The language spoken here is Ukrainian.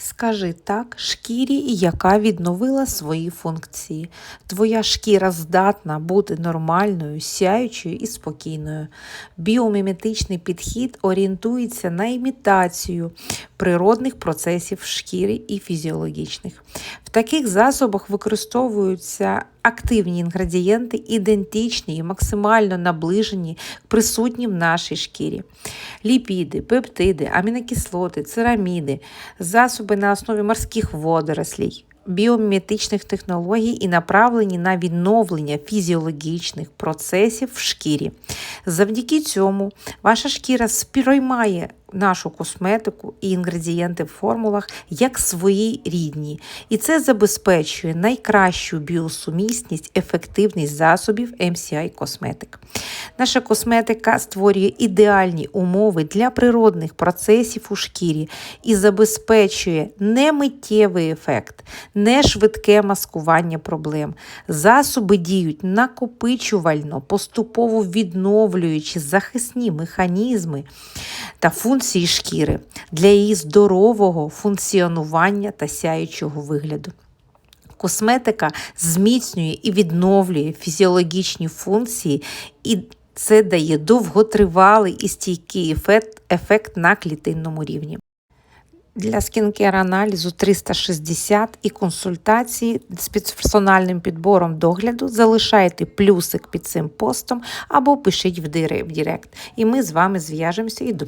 Скажи так шкірі, яка відновила свої функції. Твоя шкіра здатна бути нормальною, сяючою і спокійною. Біоміметичний підхід орієнтується на імітацію природних процесів в шкірі і фізіологічних. В таких засобах використовуються активні інгредієнти, ідентичні і максимально наближені к присутнім в нашій шкірі. Ліпіди, пептиди, амінокислоти, цераміди, засоби на основі морських водорослей, біоміметичних технологій і направлені на відновлення фізіологічних процесів в шкірі. Завдяки цьому ваша шкіра сприймає нашу косметику і інгредієнти в формулах як свої рідні, і це забезпечує найкращу біосумісність, ефективність засобів MCI Cosmetic. Наша косметика створює ідеальні умови для природних процесів у шкірі і забезпечує не миттєвий ефект, не швидке маскування проблем. Засоби діють накопичувально, поступово відновлюючи захисні механізми та функції шкіри для її здорового функціонування та сяючого вигляду. Косметика зміцнює і відновлює фізіологічні функції, і це дає довготривалий і стійкий ефект, ефект на клітинному рівні. Для скінкер аналізу 360 і консультації з персональним підбором догляду залишайте плюсик під цим постом або пишіть в директ. І ми з вами зв'яжемося і допоможемо.